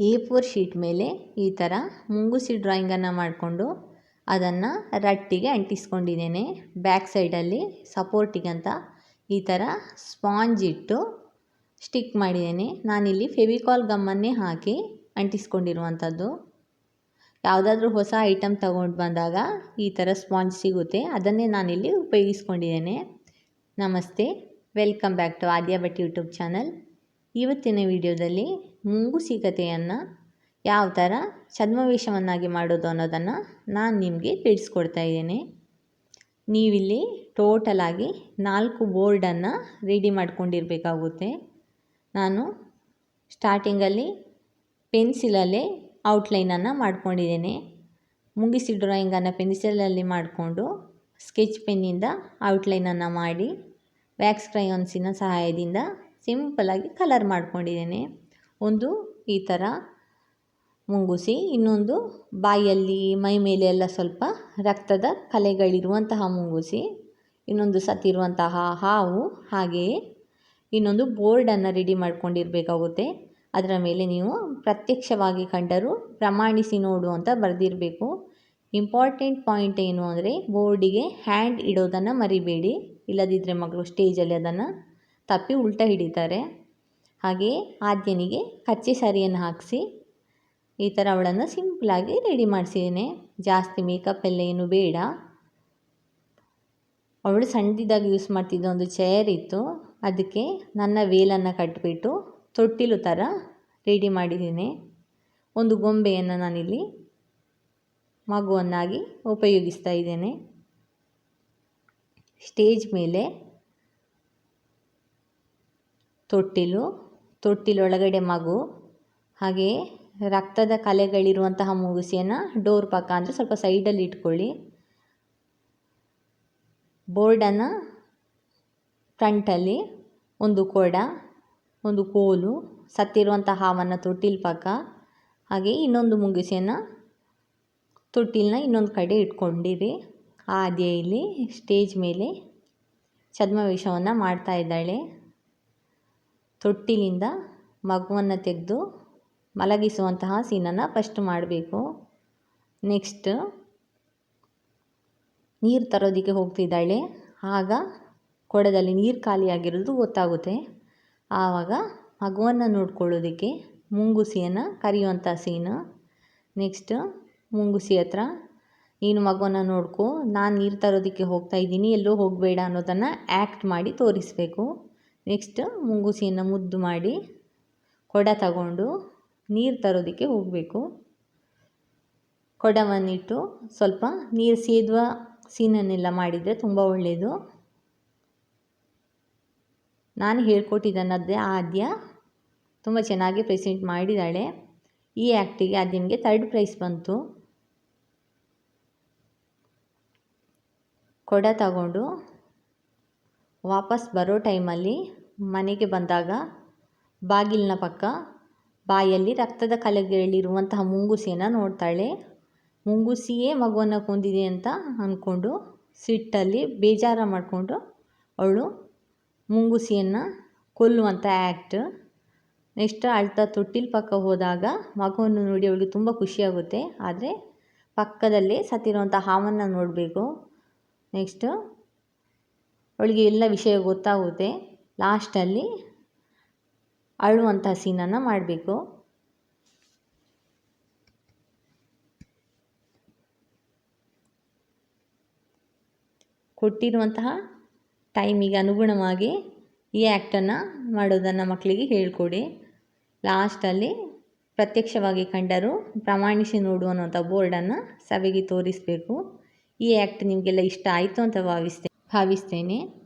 A four sheet ಮೇಲೆ ಈ ಥರ ಮುಂಗುಸಿ ಡ್ರಾಯಿಂಗನ್ನು ಮಾಡಿಕೊಂಡು ಅದನ್ನು ರಟ್ಟಿಗೆ ಅಂಟಿಸ್ಕೊಂಡಿದ್ದೇನೆ. ಬ್ಯಾಕ್ ಸೈಡಲ್ಲಿ ಸಪೋರ್ಟಿಗಂತ ಈ ಥರ ಸ್ಪಾಂಜ್ ಇಟ್ಟು ಸ್ಟಿಕ್ ಮಾಡಿದ್ದೇನೆ. ನಾನಿಲ್ಲಿ ಫೆವಿಕಾಲ್ ಗಮ್ಮನ್ನೇ ಹಾಕಿ ಅಂಟಿಸ್ಕೊಂಡಿರುವಂಥದ್ದು ಯಾವುದಾದ್ರೂ ಹೊಸ ಐಟಮ್ ತಗೊಂಡು ಬಂದಾಗ ಈ ಥರ ಸ್ಪಾಂಜ್ ಸಿಗುತ್ತೆ. ಅದನ್ನೇ ನಾನಿಲ್ಲಿ ಉಪಯೋಗಿಸ್ಕೊಂಡಿದ್ದೇನೆ. ನಮಸ್ತೆ. Welcome back to Aadya Bhat YouTube channel ಇವತ್ತಿನ ವಿಡಿಯೋದಲ್ಲಿ ಮುಂಗುಸಿ ಕಥೆಯನ್ನು ಯಾವ ಥರ ಛದ್ಮವೇಷವನ್ನಾಗಿ ಮಾಡೋದು ಅನ್ನೋದನ್ನು ನಾನು ನಿಮಗೆ ತಿಳಿಸ್ಕೊಡ್ತಾ ಇದ್ದೇನೆ. ನೀವಿಲ್ಲಿ ಟೋಟಲಾಗಿ ನಾಲ್ಕು ಬೋರ್ಡನ್ನು ರೆಡಿ ಮಾಡ್ಕೊಂಡಿರಬೇಕಾಗುತ್ತೆ. ನಾನು ಸ್ಟಾರ್ಟಿಂಗಲ್ಲಿ ಪೆನ್ಸಿಲಲ್ಲೇ ಔಟ್ಲೈನನ್ನು ಮಾಡ್ಕೊಂಡಿದ್ದೇನೆ. ಮುಗಿಸಿ ಡ್ರಾಯಿಂಗನ್ನು ಪೆನ್ಸಿಲಲ್ಲಿ ಮಾಡಿಕೊಂಡು ಸ್ಕೆಚ್ ಪೆನ್ನಿಂದ ಔಟ್ಲೈನನ್ನು ಮಾಡಿ ವ್ಯಾಕ್ಸ್ ಕ್ರಯಾನ್ಸಿನ ಸಹಾಯದಿಂದ ಸಿಂಪಲಾಗಿ ಕಲರ್ ಮಾಡ್ಕೊಂಡಿದ್ದೇನೆ. ಒಂದು ಈ ಥರ ಮುಂಗುಸಿ ಇನ್ನೊಂದು ಬಾಯಲ್ಲಿ ಮೈ ಮೇಲೆ ಎಲ್ಲ ಸ್ವಲ್ಪ ರಕ್ತದ ಕಲೆಗಳಿರುವಂತಹ ಮುಂಗುಸಿ ಇನ್ನೊಂದು ಸತ್ತಿರುವಂತಹ ಹಾವು ಹಾಗೆಯೇ ಇನ್ನೊಂದು ಬೋರ್ಡನ್ನು ರೆಡಿ ಮಾಡ್ಕೊಂಡಿರಬೇಕಾಗುತ್ತೆ. ಅದರ ಮೇಲೆ ನೀವು ಪ್ರತ್ಯಕ್ಷವಾಗಿ ಕಂಡರೂ ಪ್ರಮಾಣಿಸಿ ನೋಡು ಅಂತ ಬರೆದಿರಬೇಕು. ಇಂಪಾರ್ಟೆಂಟ್ ಪಾಯಿಂಟ್ ಏನು ಅಂದರೆ, ಬೋರ್ಡಿಗೆ ಹ್ಯಾಂಡ್ ಇಡೋದನ್ನು ಮರಿಬೇಡಿ. ಇಲ್ಲದಿದ್ದರೆ ಮಕ್ಕಳು ಸ್ಟೇಜಲ್ಲಿ ಅದನ್ನು ತಪ್ಪಿ ಉಲ್ಟಾ ಹಿಡಿತಾರೆ. ಹಾಗೆಯೇ ಆದ್ಯನಿಗೆ ಕಚ್ಚೆ ಸರಿಯನ್ನು ಹಾಕಿಸಿ, ಈ ಥರ ಅವಳನ್ನು ಸಿಂಪಲಾಗಿ ರೆಡಿ ಮಾಡಿಸಿದ್ದೇನೆ. ಜಾಸ್ತಿ ಮೇಕಪ್ ಎಲ್ಲ ಏನು ಬೇಡ. ಅವಳು ಸಣ್ಣದಿದ್ದಾಗಿ ಯೂಸ್ ಮಾಡ್ತಿದ್ದ ಒಂದು ಚೇರ್ ಇತ್ತು. ಅದಕ್ಕೆ ನನ್ನ ವೇಲನ್ನು ಕಟ್ಬಿಟ್ಟು ತೊಟ್ಟಿಲು ಥರ ರೆಡಿ ಮಾಡಿದ್ದೀನಿ. ಒಂದು ಗೊಂಬೆಯನ್ನು ನಾನಿಲ್ಲಿ ಮಗುವನ್ನಾಗಿ ಉಪಯೋಗಿಸ್ತಾ ಇದ್ದೇನೆ. ಸ್ಟೇಜ್ ಮೇಲೆ ತೊಟ್ಟಿಲು ತೊಟ್ಟಿಲೊಳಗಡೆ ಮಗು. ಹಾಗೆಯೇ ರಕ್ತದ ಕಲೆಗಳಿರುವಂತಹ ಮೂಗುಸಿಯನ್ನು ಡೋರ್ ಪಕ್ಕ ಅಂದರೆ ಸ್ವಲ್ಪ ಸೈಡಲ್ಲಿ ಇಟ್ಕೊಳ್ಳಿ. ಬೋರ್ಡನ್ನು ಫ್ರಂಟಲ್ಲಿ ಒಂದು ಕೊಡ, ಒಂದು ಕೋಲು ಸತ್ತಿರುವಂಥ ಹಾವನ್ನು ತೊಟ್ಟಿಲ್ ಪಕ್ಕ. ಹಾಗೆ ಇನ್ನೊಂದು ಮುಂಗುಸಿಯನ್ನು ತೊಟ್ಟಿಲನ್ನ ಇನ್ನೊಂದು ಕಡೆ ಇಟ್ಕೊಂಡಿರಿ. ಆದ್ಯ ಇಲ್ಲಿ ಸ್ಟೇಜ್ ಮೇಲೆ ಛದ್ಮವೇಷವನ್ನು ಮಾಡ್ತಾ ಇದ್ದಾಳೆ. ತೊಟ್ಟಿಲಿಂದ ಮಗುವನ್ನು ತೆಗೆದು ಮಲಗಿಸುವಂತಹ ಸೀನನ್ನು ಫಸ್ಟ್ ಮಾಡಬೇಕು. ನೆಕ್ಸ್ಟ್ ನೀರು ತರೋದಕ್ಕೆ ಹೋಗ್ತಿದ್ದಾಳೆ. ಆಗ ಕೊಡದಲ್ಲಿ ನೀರು ಖಾಲಿಯಾಗಿರೋದು ಗೊತ್ತಾಗುತ್ತೆ. ಆವಾಗ ಮಗುವನ್ನು ನೋಡ್ಕೊಳ್ಳೋದಕ್ಕೆ ಮುಂಗುಸಿಯನ್ನು ಕರೆಯುವಂಥ ಸೀನು. ನೆಕ್ಸ್ಟ್ ಮುಂಗುಸಿ ಹತ್ರ, ನೀನು ಮಗುವನ್ನು ನೋಡ್ಕೊ, ನಾನು ನೀರು ತರೋದಕ್ಕೆ ಹೋಗ್ತಾ ಇದ್ದೀನಿ, ಎಲ್ಲೂ ಹೋಗಬೇಡ ಅನ್ನೋದನ್ನು ಆ್ಯಕ್ಟ್ ಮಾಡಿ ತೋರಿಸಬೇಕು. ನೆಕ್ಸ್ಟ್ ಮುಂಗುಸಿಯನ್ನು ಮುದ್ದು ಮಾಡಿ ಕೊಡ ತಗೊಂಡು ನೀರು ತರೋದಕ್ಕೆ ಹೋಗಬೇಕು. ಕೊಡವನ್ನಿಟ್ಟು ಸ್ವಲ್ಪ ನೀರು ಸೇದುವ ಸೀನನ್ನೆಲ್ಲ ಮಾಡಿದರೆ ತುಂಬ ಒಳ್ಳೆಯದು ನಾನು ಹೇಳ್ಕೊಟ್ಟಿದ್ದನ್ನದೇ ಆದ್ಯ ತುಂಬ ಚೆನ್ನಾಗಿ ಪ್ರೆಸೆಂಟ್ ಮಾಡಿದ್ದಾಳೆ. ಈ ಆ್ಯಕ್ಟಿಗೆ ಆದ್ಯನಿಗೆ ಥರ್ಡ್ ಪ್ರೈಸ್ ಬಂತು. ಕೊಡ ತಗೊಂಡು ವಾಪಸ್ ಬರೋ ಟೈಮಲ್ಲಿ ಮನೆಗೆ ಬಂದಾಗ ಬಾಗಿಲಿನ ಪಕ್ಕ ಬಾಯಲ್ಲಿ ರಕ್ತದ ಕಲೆಗಳಿರುವಂತಹ ಮುಂಗುಸಿಯನ್ನು ನೋಡ್ತಾಳೆ. ಮುಂಗುಸಿಯೇ ಮಗುವನ್ನು ಕೊಂದಿದೆ ಅಂತ ಅಂದ್ಕೊಂಡು ಸಿಟ್ಟಲ್ಲಿ ಬೇಜಾರು ಮಾಡಿಕೊಂಡು ಅವಳು ಮುಂಗುಸಿಯನ್ನು ಕೊಲ್ಲುವಂಥ ಆ್ಯಕ್ಟ್ ನೆಕ್ಸ್ಟ್ ಅಳ್ತಾ ತೊಟ್ಟಿಲ್ ಪಕ್ಕ ಹೋದಾಗ ಮಗುವನ್ನು ನೋಡಿ ಅವಳಿಗೆ ತುಂಬ ಖುಷಿಯಾಗುತ್ತೆ. ಆದರೆ ಪಕ್ಕದಲ್ಲೇ ಸತ್ತಿರುವಂಥ ಹಾವನ್ನು ನೋಡಬೇಕು. ನೆಕ್ಸ್ಟು ಅವಳಿಗೆ ಎಲ್ಲ ವಿಷಯ ಗೊತ್ತಾಗುತ್ತೆ. ಲಾಸ್ಟಲ್ಲಿ ಅಳುವಂಥ ಸೀನನ್ನು ಮಾಡಬೇಕು. ಕೊಟ್ಟಿರುವಂತಹ ಟೈಮಿಗೆ ಅನುಗುಣವಾಗಿ ಈ ಆ್ಯಕ್ಟನ್ನು ಮಾಡೋದನ್ನು ಮಕ್ಕಳಿಗೆ ಹೇಳಿಕೊಡಿ. ಲಾಸ್ಟಲ್ಲಿ ಪ್ರತ್ಯಕ್ಷವಾಗಿ ಕಂಡರು ಪ್ರಮಾಣಿಸಿ ನೋಡು ಬೋರ್ಡನ್ನು ಸಭೆಗೆ ತೋರಿಸಬೇಕು. ಈ ಆ್ಯಕ್ಟ್ ನಿಮಗೆಲ್ಲ ಇಷ್ಟ ಆಯಿತು ಅಂತ ಭಾವಿಸ್ತೇನೆ ಭಾವಿಸ್ತೇನೆ.